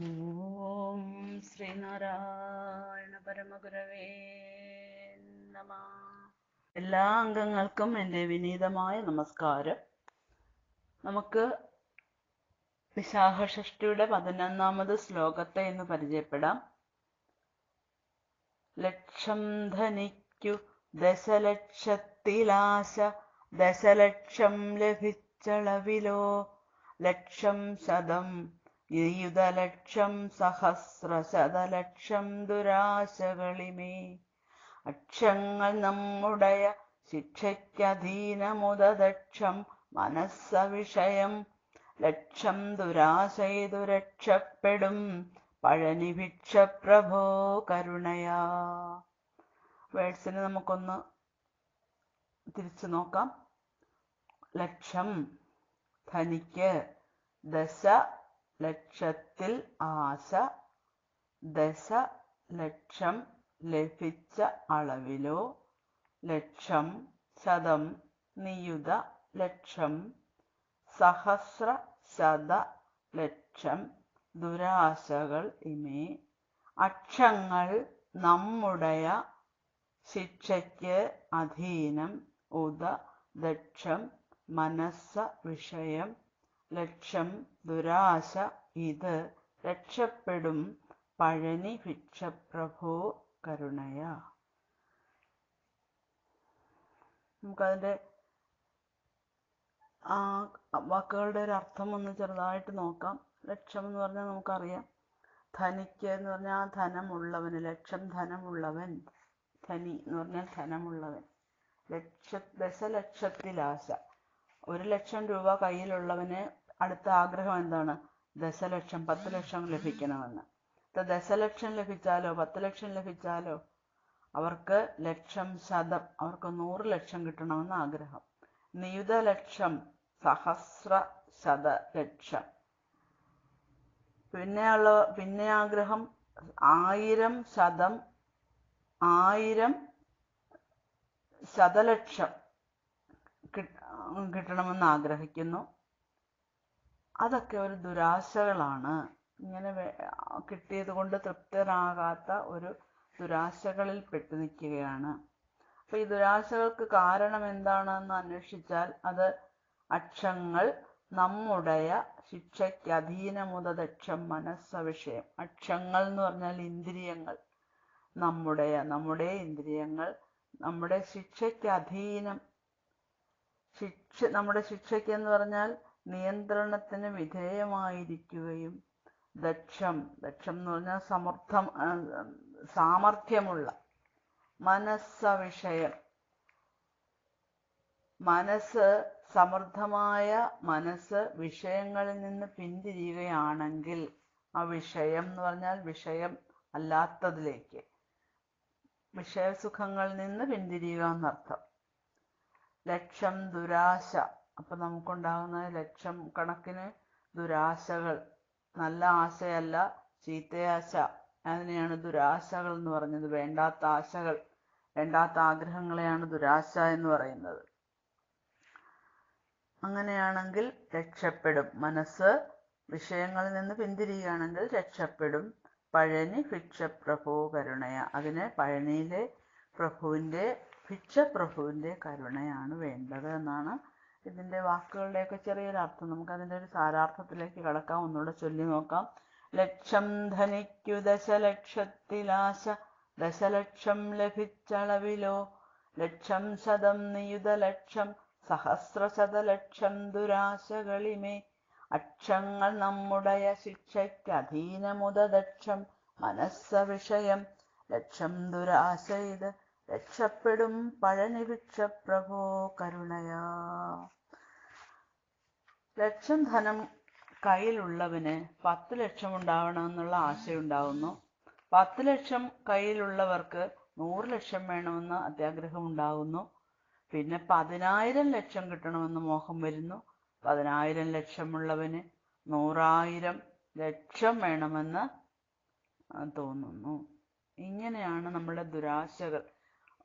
ഓം ശ്രീനാരായണ പരമഗുരവേ നമ. എല്ലാ അംഗങ്ങൾക്കും എന്റെ വിനീതമായ നമസ്കാരം. നമുക്ക് വിശാഖഷ്ടിയുടെ പതിനൊന്നാമത് ശ്ലോകത്തെ ഇന്ന് പരിചയപ്പെടാം. ലക്ഷം ധനിക്കു ദശലക്ഷത്തിലാശ ദശലക്ഷം ലഭിച്ചളവിലോ ലക്ഷം ശതം യുതലക്ഷം സഹസ്രശതലക്ഷം ദുരാശകളിമേ. അക്ഷങ്ങൾ നമ്മുടയ ശിക്ഷയ്ക്കധീനമുദക്ഷം മനസ്സ വിഷയം ലക്ഷം ദുരാശയിതു രക്ഷപ്പെടും പഴനി ഭിക്ഷ പ്രഭോ കരുണയാ. വേഴ്സിന് നമുക്കൊന്ന് തിരിച്ചു നോക്കാം. ലക്ഷം ധനിക്ക് ദശ ലക്ഷത്തിൽ ആശ ലക്ഷം ലഭിച്ച അളവിലോ ലക്ഷം ശതം നിയുത ലക്ഷം സഹസ്ര ശത ലക്ഷം ദുരാശകൾ ഇമേ അക്ഷങ്ങൾ നമ്മുടയ ശിക്ഷയ്ക്ക് അധീനം ഉദ ദക്ഷം മനസ്സ വിഷയം ലക്ഷം ദുരാശ ഇത് രക്ഷപ്പെടും പഴനി ഭിക്ഷ പ്രഭോ കരുണയ. നമുക്കതിന്റെ ആ വാക്കുകളുടെ ഒരു അർത്ഥം ഒന്ന് ചെറുതായിട്ട് നോക്കാം. ലക്ഷം എന്ന് പറഞ്ഞാൽ നമുക്കറിയാം. ധനിക്ക് എന്ന് പറഞ്ഞാൽ ആ ധനമുള്ളവന് ലക്ഷം ധനമുള്ളവൻ ധനി എന്ന് പറഞ്ഞാൽ ധനമുള്ളവൻ. ലക്ഷ ദശലക്ഷത്തിലാശ. ഒരു ലക്ഷം രൂപ കയ്യിലുള്ളവന് അടുത്ത ആഗ്രഹം എന്താണ്? ദശലക്ഷം പത്ത് ലക്ഷം ലഭിക്കണമെന്ന് ദശലക്ഷം ലഭിച്ചാലോ പത്ത് ലക്ഷം ലഭിച്ചാലോ? അവർക്ക് ലക്ഷം ശതം അവർക്ക് നൂറ് ലക്ഷം കിട്ടണമെന്ന് ആഗ്രഹം. നിയുത ലക്ഷം സഹസ്ര ശത ലക്ഷം. പിന്നെയുള്ള പിന്നെ ആഗ്രഹം ആയിരം ശതം ആയിരം ശതലക്ഷം. കിട്ടണമെന്ന് ആഗ്രഹിക്കുന്നു. അതൊക്കെ ഒരു ദുരാശകളാണ്. ഇങ്ങനെ കിട്ടിയത് കൊണ്ട് തൃപ്തരാകാത്ത ഒരു ദുരാശകളിൽ പെട്ടു നിൽക്കുകയാണ്. അപ്പൊ ഈ ദുരാശകൾക്ക് കാരണം എന്താണെന്ന് അന്വേഷിച്ചാൽ അത് അക്ഷങ്ങൾ നമ്മുടയ ശിക്ഷയ്ക്ക് അധീനമുതദക്ഷം മനസ്സ വിഷയം. അക്ഷങ്ങൾ എന്ന് പറഞ്ഞാൽ ഇന്ദ്രിയങ്ങൾ നമ്മുടെ നമ്മുടെ ഇന്ദ്രിയങ്ങൾ നമ്മുടെ ശിക്ഷയ്ക്ക് അധീനം ശിക്ഷ നമ്മുടെ ശിക്ഷയ്ക്ക് എന്ന് പറഞ്ഞാൽ നിയന്ത്രണത്തിന് വിധേയമായിരിക്കുകയും ദക്ഷം ദക്ഷം എന്ന് പറഞ്ഞാൽ സമർത്ഥം സാമർഥ്യമുള്ള മനസ്സ വിഷയം. മനസ്സ് സമൃദ്ധമായ മനസ്സ് വിഷയങ്ങളിൽ നിന്ന് പിന്തിരിയുകയാണെങ്കിൽ ആ വിഷയം എന്ന് പറഞ്ഞാൽ വിഷയം അല്ലാത്തതിലേക്ക് വിഷയസുഖങ്ങളിൽ നിന്ന് പിന്തിരിയുക എന്നർത്ഥം. ലക്ഷം ദുരാശ. അപ്പൊ നമുക്കുണ്ടാകുന്ന ലക്ഷം കണക്കിന് ദുരാശകൾ. നല്ല ആശയല്ല ചീത്തയാശ. അതിനെയാണ് ദുരാശകൾ എന്ന് പറഞ്ഞത്. വേണ്ടാത്ത ആശകൾ വേണ്ടാത്ത ആഗ്രഹങ്ങളെയാണ് ദുരാശ എന്ന് പറയുന്നത്. അങ്ങനെയാണെങ്കിൽ രക്ഷപ്പെടും. മനസ്സ് വിഷയങ്ങളിൽ നിന്ന് പിന്തിരിയുകയാണെങ്കിൽ രക്ഷപ്പെടും. പഴനി ഭിക്ഷ പ്രഭോ കരുണയ. അതിന് പഴനിയിലെ പ്രഭുവിന്റെ ഭിക്ഷപ്രഭുവിന്റെ കരുണയാണ് വേണ്ടത് എന്നാണ് ഇതിന്റെ വാക്കുകളുടെയൊക്കെ ചെറിയൊരു അർത്ഥം നമുക്ക് അതിന്റെ ഒരു സാരാർത്ഥത്തിലേക്ക് കടക്കാം. ഒന്നുകൂടെ ചൊല്ലി നോക്കാം. ലക്ഷം ധനിക്കു ദശലക്ഷത്തിലാശ ദശലക്ഷം ലഭിച്ചളവിലോ ലക്ഷം ശതം നിയുത ലക്ഷം സഹസ്ര സഹസ്രശതലക്ഷം ദുരാശകളിമേ അക്ഷങ്ങൾ നമ്മുടയ ശിക്ഷയ്ക്ക് അധീനമുദദക്ഷം മനസ്സ വിഷയം ലക്ഷം ദുരാശ ഇത് രക്ഷപ്പെടും പഴനിവിക്ഷ പ്രഭോ കരുണയാ. ലക്ഷം ധനം കയ്യിലുള്ളവന് പത്ത് ലക്ഷം ഉണ്ടാവണമെന്നുള്ള ആശയുണ്ടാവുന്നു. പത്ത് ലക്ഷം കയ്യിലുള്ളവർക്ക് നൂറ് ലക്ഷം വേണമെന്ന് അത്യാഗ്രഹം ഉണ്ടാകുന്നു പിന്നെ പതിനായിരം ലക്ഷം കിട്ടണമെന്ന് മോഹം വരുന്നു. പതിനായിരം ലക്ഷമുള്ളവന് നൂറായിരം ലക്ഷം വേണമെന്ന് തോന്നുന്നു. ഇങ്ങനെയാണ് നമ്മുടെ ദുരാശകൾ.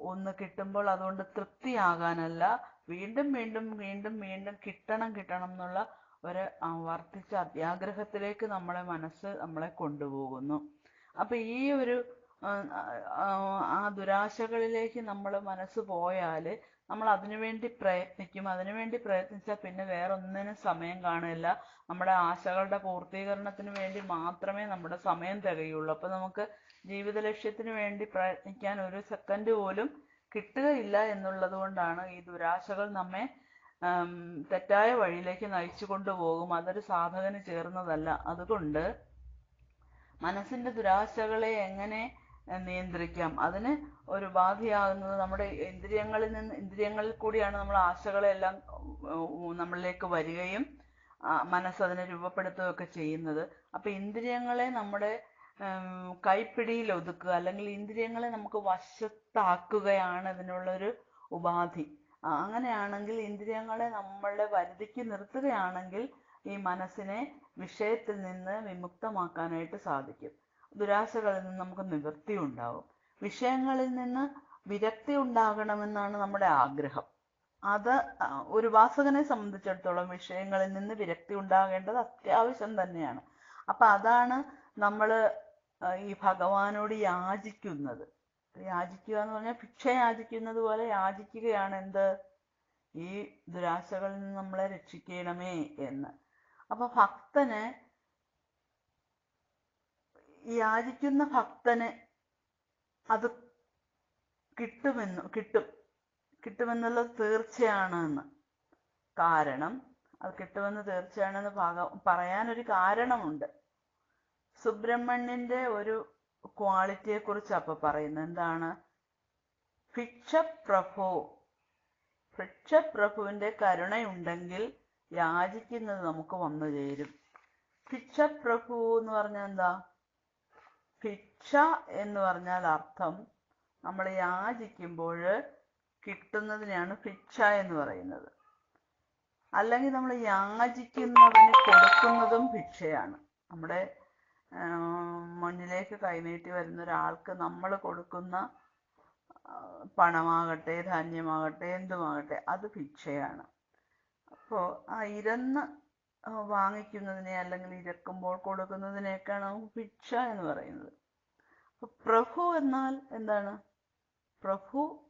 ഒന്ന് കിട്ടുമ്പോൾ അതുകൊണ്ട് തൃപ്തിയാകാനല്ല. വീണ്ടും വീണ്ടും വീണ്ടും വീണ്ടും കിട്ടണം കിട്ടണം എന്നുള്ള ഒരു വർദ്ധിച്ച അത്യാഗ്രഹത്തിലേക്ക് നമ്മളെ മനസ്സ് നമ്മളെ കൊണ്ടുപോകുന്നു. അപ്പൊ ഈ ഒരു ആ, ദുരാശകളിലേക്ക് നമ്മൾ മനസ്സ് പോയാൽ നമ്മൾ അതിനുവേണ്ടി പ്രയത്നിക്കും. അതിനുവേണ്ടി പ്രയത്നിച്ചാൽ പിന്നെ വേറെ ഒന്നിനും സമയം കാണില്ല നമ്മുടെ ആശകളുടെ പൂർത്തീകരണത്തിന് വേണ്ടി മാത്രമേ നമ്മുടെ സമയം തികയുള്ളൂ. അപ്പൊ നമുക്ക് ജീവിത ലക്ഷ്യത്തിന് വേണ്ടി പ്രയത്നിക്കാൻ ഒരു സെക്കൻഡ് പോലും കിട്ടുകയില്ല എന്നുള്ളത് കൊണ്ടാണ് ഈ ദുരാശകൾ നമ്മെ തെറ്റായ വഴിയിലേക്ക് നയിച്ചു കൊണ്ടുപോകും. അതൊരു സാധകന് ചേർന്നതല്ല. അതുകൊണ്ട് മനസ്സിന്റെ ദുരാശകളെ എങ്ങനെ നിയന്ത്രിക്കാം. അതിന് ഒരു ഉപാധിയാകുന്നത് നമ്മുടെ ഇന്ദ്രിയങ്ങളിൽ നിന്ന് ഇന്ദ്രിയങ്ങളിൽ കൂടിയാണ് നമ്മൾ ആശകളെല്ലാം നമ്മളിലേക്ക് വരികയും മനസ്സതിനെ രൂപപ്പെടുത്തുകയൊക്കെ ചെയ്യുന്നത്. അപ്പൊ ഇന്ദ്രിയങ്ങളെ നമ്മുടെ കൈപ്പിടിയിൽ ഒതുക്കുക അല്ലെങ്കിൽ ഇന്ദ്രിയങ്ങളെ നമുക്ക് വശത്താക്കുകയാണ് ഇതിനുള്ളൊരു ഉപാധി. അങ്ങനെയാണെങ്കിൽ ഇന്ദ്രിയങ്ങളെ നമ്മളുടെ പരിധിക്ക് നിർത്തുകയാണെങ്കിൽ ഈ മനസ്സിനെ വിഷയത്തിൽ നിന്ന് വിമുക്തമാക്കാനായിട്ട് സാധിക്കും. ദുരാശകളിൽ നിന്ന് നമുക്ക് നിവൃത്തി ഉണ്ടാവും. വിഷയങ്ങളിൽ നിന്ന് വിരക്തി ഉണ്ടാകണമെന്നാണ് നമ്മുടെ ആഗ്രഹം. അത് ഒരു വാസകനെ സംബന്ധിച്ചിടത്തോളം വിഷയങ്ങളിൽ നിന്ന് വിരക്തി ഉണ്ടാകേണ്ടത് അത്യാവശ്യം തന്നെയാണ്. അപ്പൊ അതാണ് നമ്മൾ ഈ ഭഗവാനോട് യാചിക്കുന്നത്. യാചിക്കുക എന്ന് പറഞ്ഞാൽ ഭിക്ഷ യാചിക്കുന്നത് പോലെ യാചിക്കുകയാണ് എന്ത്? ഈ ദുരാശകളിൽ നിന്ന് നമ്മളെ രക്ഷിക്കണമേ എന്ന്. അപ്പൊ ഭക്തന് യാചിക്കുന്ന ഭക്തന് അത് കിട്ടുമെന്ന് കിട്ടും. കിട്ടുമെന്നുള്ളത് തീർച്ചയാണ് എന്ന് കാരണം അത് കിട്ടുമെന്ന് തീർച്ചയാണെന്ന് ഭാഗ പറയാനൊരു കാരണമുണ്ട്. സുബ്രഹ്മണ്യന്റെ ഒരു ക്വാളിറ്റിയെ കുറിച്ച് അപ്പൊ പറയുന്നത് എന്താണ്? ഭിക്ഷപ്രഭു ഭിക്ഷപ്രഭുവിന്റെ കരുണയുണ്ടെങ്കിൽ യാചിക്കുന്നത് നമുക്ക് വന്നു ചേരും. ഭിക്ഷപ്രഭു എന്ന് പറഞ്ഞാൽ എന്താ? ഭിക്ഷ എന്ന് പറഞ്ഞാൽ അർത്ഥം നമ്മൾ യാചിക്കുമ്പോൾ കിട്ടുന്നതിനെയാണ് ഭിക്ഷ എന്ന് പറയുന്നത്. അല്ലെങ്കിൽ നമ്മൾ യാചിക്കുന്നവന് കൊടുക്കുന്നതും ഭിക്ഷയാണ്. നമ്മുടെ മുന്നിലേക്ക് കൈനീട്ടി വരുന്ന ഒരാൾക്ക് നമ്മൾ കൊടുക്കുന്ന പണമാകട്ടെ ധാന്യമാകട്ടെ എന്തുമാകട്ടെ അത് ഭിക്ഷയാണ്. അപ്പോൾ ആ ഇരന്ന് വാങ്ങിക്കുന്നതിനെ അല്ലെങ്കിൽ ഇരക്കുമ്പോൾ കൊടുക്കുന്നതിനെയൊക്കെയാണ് ഭിക്ഷ എന്ന് പറയുന്നത്. പ്രഭു എന്നാൽ എന്താണ്? പ്രഭു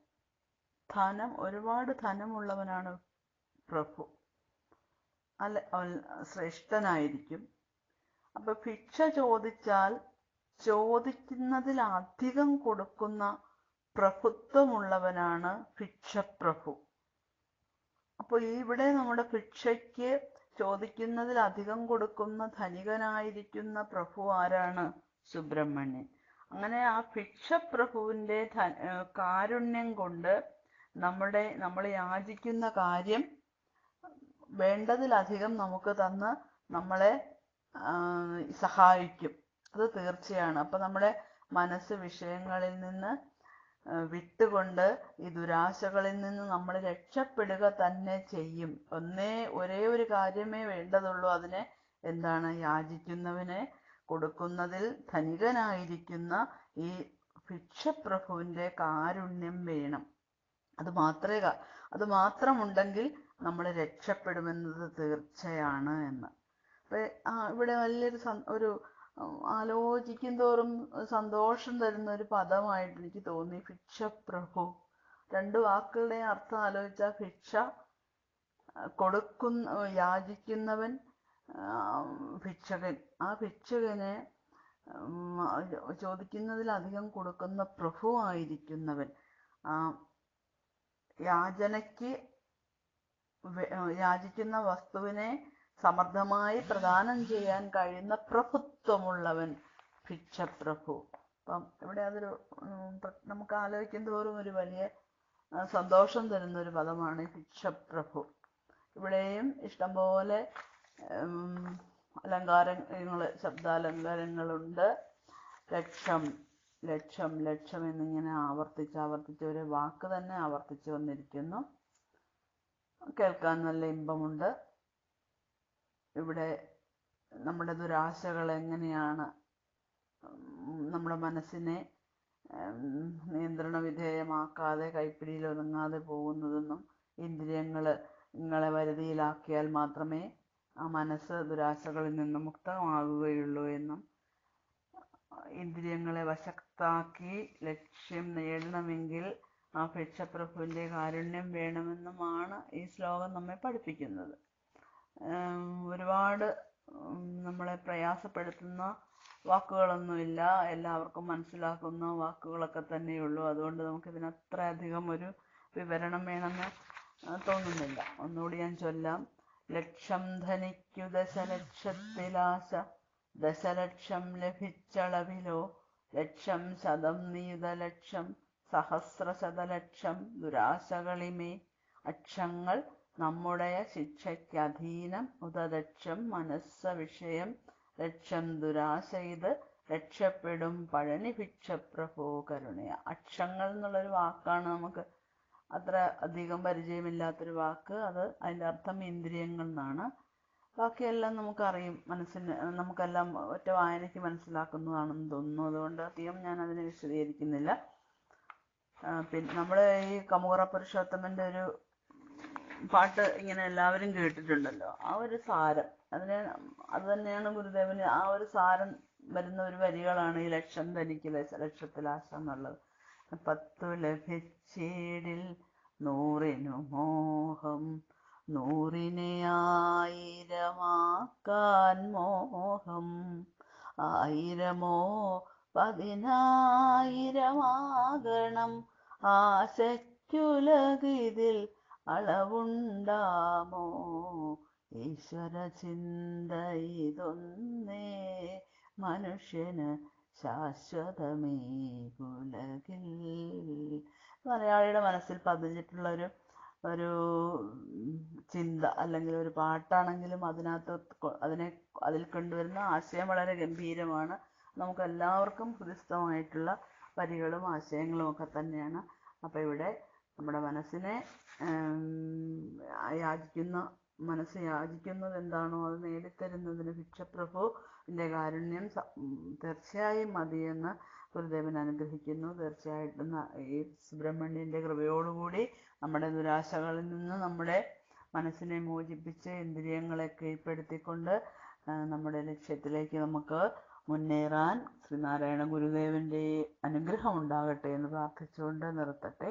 ധനം ഒരുപാട് ധനമുള്ളവനാണ് പ്രഭു. അല്ല അവൻ ശ്രേഷ്ഠനായിരിക്കും. അപ്പൊ ഭിക്ഷ ചോദിച്ചാൽ ചോദിക്കുന്നതിലധികം കൊടുക്കുന്ന പ്രഭുത്വമുള്ളവനാണ് ഭിക്ഷപ്രഭു. അപ്പോൾ ഇവിടെ നമ്മുടെ ഭിക്ഷയ്ക്ക് ചോദിക്കുന്നതിലധികം കൊടുക്കുന്ന ധനികനായിരിക്കുന്ന പ്രഭു ആരാണ്? സുബ്രഹ്മണ്യൻ. അങ്ങനെ ആ ഭിക്ഷപ്രഭുവിന്റെ കാരുണ്യം കൊണ്ട് നമ്മുടെ നമ്മൾ യാചിക്കുന്ന കാര്യം വേണ്ടതിലധികം നമുക്ക് തന്ന് നമ്മളെ സഹായിക്കും. അത് തീർച്ചയാണ്. അപ്പൊ നമ്മുടെ മനസ്സ് വിഷയങ്ങളിൽ നിന്ന് വിട്ടുകൊണ്ട് ഈ ദുരാശകളിൽ നിന്ന് നമ്മൾ രക്ഷപ്പെടുക തന്നെ ചെയ്യും. ഒന്നേ ഒരേ ഒരു കാര്യമേ വേണ്ടതുള്ളൂ. അതിനെ എന്താണ്? യാചിക്കുന്നവനെ കൊടുക്കുന്നതിൽ ധനികനായിരിക്കുന്ന ഈ ഭിക്ഷപ്രഭുവിന്റെ കാരുണ്യം വേണം. അത് മാത്രമേ അത് മാത്രമുണ്ടെങ്കിൽ നമ്മൾ രക്ഷപ്പെടുമെന്നത് തീർച്ചയാണ് എന്ന്. അപ്പൊ ഇവിടെ വലിയൊരു ഒരു ആലോചിക്കും തോറും സന്തോഷം തരുന്ന ഒരു പദമായിട്ട് എനിക്ക് തോന്നി. ഭിക്ഷപ്രഭു രണ്ട് വാക്കുകളുടെ അർത്ഥം ആലോചിച്ചാൽ ഭിക്ഷ കൊടുക്കുന്ന യാചിക്കുന്നവൻ ഭിക്ഷകൻ. ആ ഭിക്ഷകന് ചോദിക്കുന്നതിലധികം കൊടുക്കുന്ന പ്രഭു ആയിരിക്കുന്നവൻ. ആ യാചനയ്ക്ക് യാചിക്കുന്ന വസ്തുവിനെ സമർത്ഥമായി പ്രദാനം ചെയ്യാൻ കഴിയുന്ന പ്രഭുത്വമുള്ളവൻ ഭിക്ഷപ്രഭു. അപ്പം ഇവിടെ അതൊരു നമുക്ക് ആലോചിക്കും തോറും ഒരു വലിയ സന്തോഷം തരുന്ന ഒരു പദമാണ് ഭിക്ഷപ്രഭു. ഇവിടെയും ഇഷ്ടംപോലെ അലങ്കാരങ്ങൾ ശബ്ദാലങ്കാരങ്ങളുണ്ട്. ലക്ഷം ലക്ഷം ലക്ഷം എന്നിങ്ങനെ ആവർത്തിച്ച് ആവർത്തിച്ച് ഒരു വാക്ക് തന്നെ ആവർത്തിച്ച് വന്നിരിക്കുന്നു. കേൾക്കാൻ നല്ല ഇമ്പമുണ്ട്. ഇവിടെ നമ്മുടെ ദുരാശകൾ എങ്ങനെയാണ് നമ്മുടെ മനസ്സിനെ നിയന്ത്രണ വിധേയമാക്കാതെ കൈപ്പിടിയിൽ ഒതുങ്ങാതെ പോകുന്നതെന്നും ഇന്ദ്രിയങ്ങൾ നിങ്ങളെ വരുതിയിലാക്കിയാൽ മാത്രമേ ആ മനസ്സ് ദുരാശകളിൽ നിന്നും മുക്തമാകുകയുള്ളൂ എന്നും ഇന്ദ്രിയങ്ങളെ വശക്താക്കി ലക്ഷ്യം നേടണമെങ്കിൽ ആ ഭിക്ഷപ്രഭുവിന്റെ കാരുണ്യം വേണമെന്നുമാണ് ഈ ശ്ലോകം നമ്മെ പഠിപ്പിക്കുന്നത്. ഒരുപാട് നമ്മളെ പ്രയാസപ്പെടുത്തുന്ന വാക്കുകളൊന്നുമില്ല. എല്ലാവർക്കും മനസ്സിലാക്കുന്ന വാക്കുകളൊക്കെ തന്നെയുള്ളൂ. അതുകൊണ്ട് നമുക്ക് നമുക്കിതിന് അത്രയധികം ഒരു വിവരണം വേണമെന്ന് തോന്നുന്നില്ല. ഒന്നുകൂടി ഞാൻ ചൊല്ലാം. ലക്ഷം ധനിക്കു ദശലക്ഷത്തിലാശ ദശലക്ഷം ലഭിച്ചളവിലോ ലക്ഷം ശതം നീത ലക്ഷം സഹസ്ര ശതലക്ഷം ദുരാശകളിമേ അക്ഷങ്ങൾ നമ്മുടെ ശിക്ഷയ്ക്കധീനം ഉദലക്ഷം മനസ്സ വിഷയം ലക്ഷം ദുരാശ രക്ഷപ്പെടും പഴനി ഭിക്ഷപ്രഭോ കരുണയ അക്ഷങ്ങൾ എന്നുള്ളൊരു വാക്കാണ് നമുക്ക് അത്ര അധികം പരിചയമില്ലാത്തൊരു വാക്ക്. അത് അതിന്റെ അർത്ഥം ഇന്ദ്രിയങ്ങൾ എന്നാണ്. ബാക്കിയെല്ലാം നമുക്കറിയും മനസ്സിന് നമുക്കെല്ലാം ഒറ്റ വായനയ്ക്ക് മനസ്സിലാക്കുന്നതാണെന്ന് തോന്നുന്നു. അതുകൊണ്ട് അധികം ഞാൻ അതിനെ വിശദീകരിക്കുന്നില്ല പിന്നെ നമ്മൾ ഈ കമുകറ പുരുഷോത്തമന്റെ ഒരു പാട്ട് ഇങ്ങനെ എല്ലാവരും കേട്ടിട്ടുണ്ടല്ലോ. ആ ഒരു സാരം. അതിനെ അത് തന്നെയാണ് ഗുരുദേവന് ആ ഒരു സാരം വരുന്ന ഒരു വരികളാണ് ഈ ലക്ഷം ലക്ഷ- ലക്ഷത്തിലാശ എന്നുള്ളത്. പത്തു ലഭിച്ചീടിൽ നൂറിനു മോഹം നൂറിനെ ആയിരമാക്കാൻ മോഹം ആയിരമോ പതിനായിരമാകണം ആശയ്ക്കുലകിതിൽ അളവുണ്ടാമോ? ഈശ്വര ചിന്ത ഇതൊന്നേ മനുഷ്യന് ശാശ്വതമേ ഉലകിൽ മലയാളിയുടെ മനസ്സിൽ പതിഞ്ഞിട്ടുള്ള ഒരു ഒരു ചിന്ത അല്ലെങ്കിൽ ഒരു പാട്ടാണെങ്കിലും അതിനകത്ത് അതിനെ അതിൽ കൊണ്ടുവരുന്ന ആശയം വളരെ ഗംഭീരമാണ്. നമുക്ക് എല്ലാവർക്കും ഹൃദിസ്ഥമായിട്ടുള്ള വരികളും ആശയങ്ങളും ഒക്കെ തന്നെയാണ്. അപ്പോൾ ഇവിടെ നമ്മുടെ മനസ്സിനെ യാചിക്കുന്ന മനസ്സ് യാചിക്കുന്നത് എന്താണോ അത് നേടിത്തരുന്നതിന് ഭിക്ഷപ്രഭുവിന്റെ കാരുണ്യം തീർച്ചയായും മതിയെന്ന് ഗുരുദേവൻ അനുഗ്രഹിക്കുന്നു. തീർച്ചയായിട്ടും ഈ സുബ്രഹ്മണ്യന്റെ കൃപയോടുകൂടി നമ്മുടെ ദുരാശകളിൽ നിന്ന് നമ്മുടെ മനസ്സിനെ മോചിപ്പിച്ച് ഇന്ദ്രിയങ്ങളെ കീഴ്പ്പെടുത്തിക്കൊണ്ട് നമ്മുടെ ലക്ഷ്യത്തിലേക്ക് നമുക്ക് മുന്നേറാൻ ശ്രീനാരായണ ഗുരുദേവന്റെ അനുഗ്രഹം ഉണ്ടാകട്ടെ എന്ന് പ്രാർത്ഥിച്ചുകൊണ്ട് നിർത്തട്ടെ.